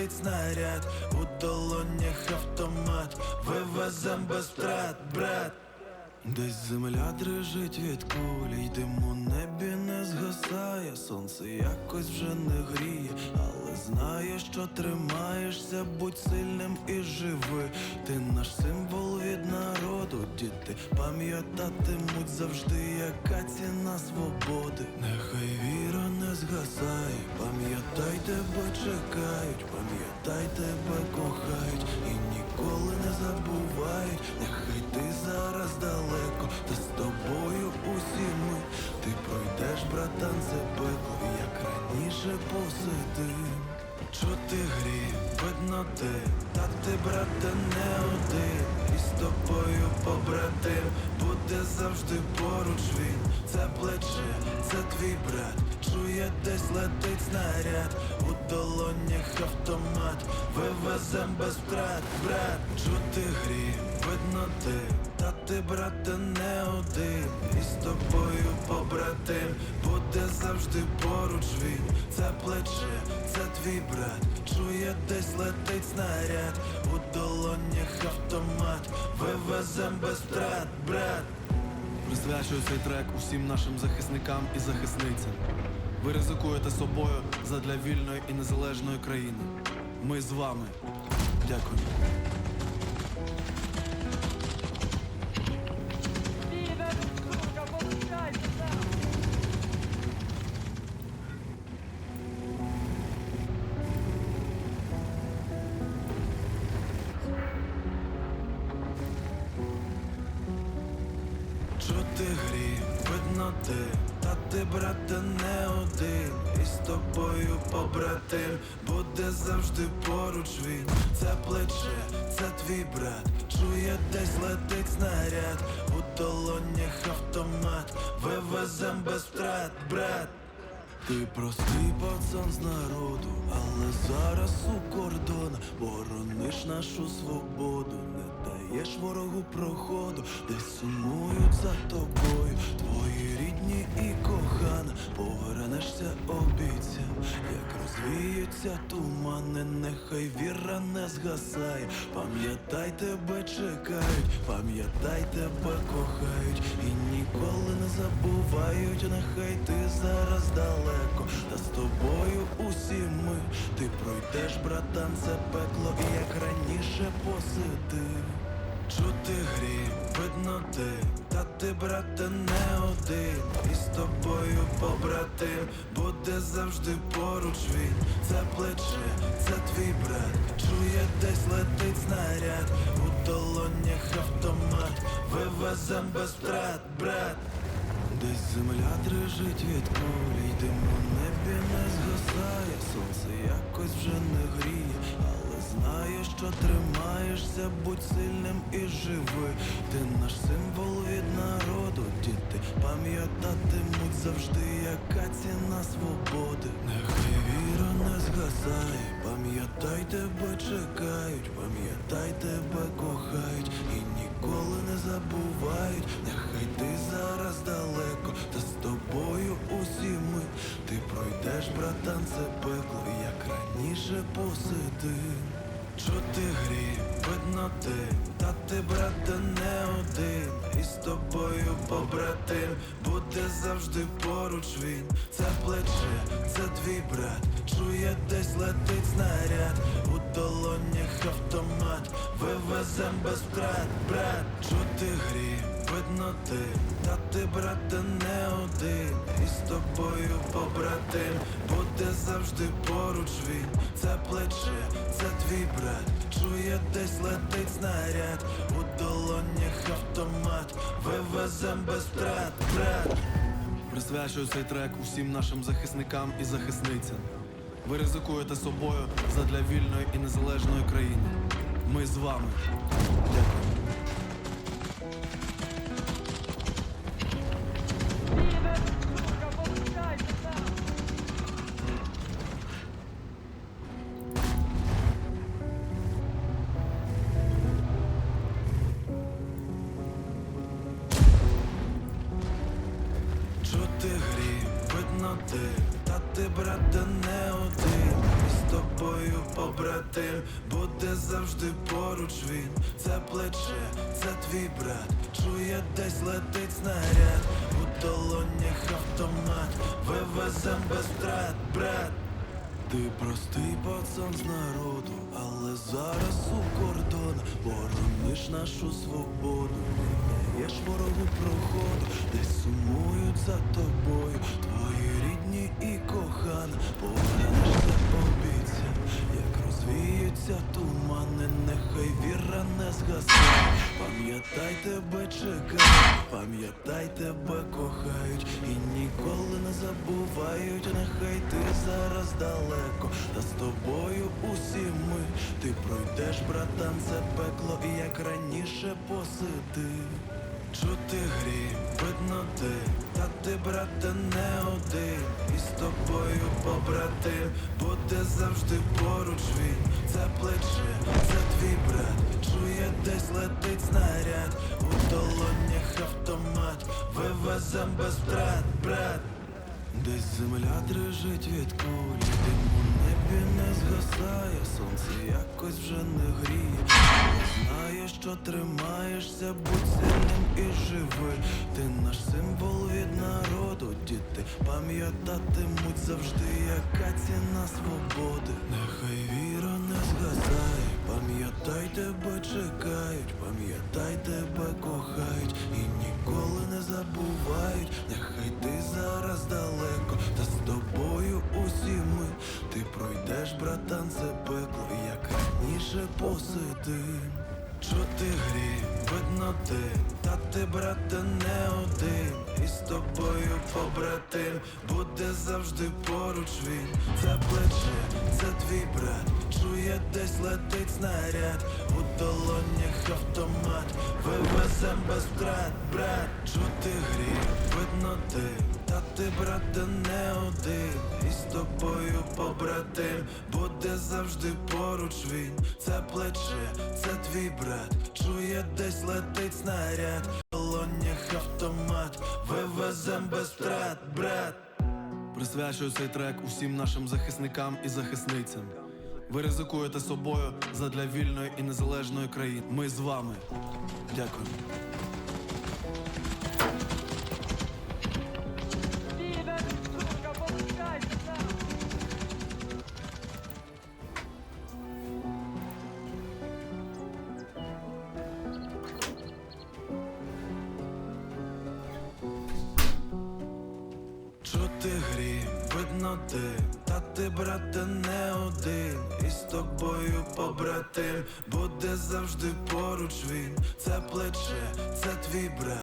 летить снаряд, у долонях автомат, вивезем без втрат, брат. Десь земля дрижить від кулі, й дим у небі не згасає, сонце якось вже не гріє, але знає, що тримаєшся, будь сильним і живи. Ти наш символ від народу, діти пам'ятатимуть завжди, яка ціна свободи. Нехай віра не згасає, пам'ятай тебе чекають, пам'ятай ти, та ти, брате, не один. І з тобою побратим буде завжди поруч він. Це плече, це твій брат. Чує, десь летить снаряд, у долонях автомат, вивезем без втрат, брат, чути грім, видно ти, та ти, брате, не один, і з тобою побратим, буде завжди поруч він, це плече, це твій брат, чує, десь летить снаряд, у долонях автомат, вивезем без втрат, брат. Присвячую цей трек усім нашим захисникам і захисницям. Ви ризикуєте собою задля вільної і незалежної країни. Ми з вами. Дякую. Чути грі, видно ти, та ти, брате, не один, і з тобою побратим, буде завжди поруч він, це плече, це твій брат, чує, десь летить снаряд, у долонях автомат, вивезем без втрат, брат. Ти простий пацан з народу, але зараз у кордона борониш нашу свободу, не даєш ворогу проходу, десь сумують за тобою, твої рідні і кохана, повернешся обіцям, як розвіються тумани, нехай віра не згасає, пам'ятай тебе чекають, пам'ятай тебе кохають. І ніколи не забувають, нехай ти зараз далеко, та з тобою усі ми, ти пройдеш, братан, це пекло, і як раніше посиди. Чути грі, видно ти, та ти, брате, не один, і з тобою побратим, буде завжди поруч він, це плече, це твій брат, чує, десь летить снаряд, у долонях автомат, вивезем без втрат, брат. Десь земля дрижить від кулі, й небі не згасає, сонце якось вже не гріє, але знає, що тримаєшся, будь сильним і живи. Ти наш символ від народу, діти пам'ятатимуть завжди, яка ціна свободи. Нехай віра не згасає, пам'ятай тебе чекають, пам'ятай тебе кохають і ніколи не забувають. Нехай ти зараз далеко, пройдеш, братан, це пекло, як раніше посиди. Чути грі, видно ти, та ти, брате, не один, і з тобою побратим, буде завжди поруч він, це плече, це твій брат, чує, десь летить снаряд, у долонях автомат, вивезем без втрат, брат, чути грі, видно ти, та ти, брате, не один, і з тобою побратим, буде завжди поруч він, це плече, це твій брат, чує, десь летить снаряд, вивезем без втрат, втрат Присвячую цей трек усім нашим захисникам і захисницям. Ви ризикуєте собою задля вільної і незалежної країни. Ми з вами. Ти, та ти, брате, не один, з тобою побратим, буде завжди поруч він, це плече, це твій брат, чує десь летить снаряд, у долонях автомат, вивезем без втрат, брат. Ти простий пацан з народу, але зараз у кордон борониш нашу свободу, не даєш ворогу проходу, десь сумують за тобою, твої рідні і кохан, повернешся обіця, як розвіються тумани, нехай віра не згасає. Пам'ятай тебе чекають, пам'ятай тебе кохають і ніколи не забувають, нехай ти зараз далеко, та з тобою усі ми, ти пройдеш, братан, це пекло, і як раніше посиди. Чути грім, видно ти, та ти, брате, не один, і з тобою побратим, буде завжди поруч він, це плече, це твій брат, чує десь летить снаряд, у долонях автомат, вивезем без втрат, брат. Десь земля дрижить від кулі, дим у небі не згасає, сонце якось вже не гріє. Знаю, що тримаєшся, будь і живи. Ти наш символ від народу, діти пам'ятатимуть завжди, яка ціна свободи. Нехай віра не згасає, пам'ятай тебе чекають, пам'ятай тебе кохають і ніколи не забувають. Нехай ти зараз далеко, та з тобою усі ми. Ти пройдеш, братан, це пекло, як раніше посиди. Чути грім, видно ти, ти, брате, не один, і з тобою побратим, буде завжди поруч він, це плече, це твій брат, чує десь летить снаряд, у долонях автомат, вивезем без втрат, брат, чути гріх, видно ти, та ти, брате, не один, і з тобою побратим, буде завжди поруч він, це плече, це твій брат, чує десь летить снаряд, в автомат, вивезем без втрат, брат. Присвячую цей трек усім нашим захисникам і захисницям. Ви ризикуєте собою задля вільної і незалежної країни. Ми з вами. Дякую. Ти, та ти, брате, не один, і з тобою побратим, буде завжди поруч він, це плече, це твій брат.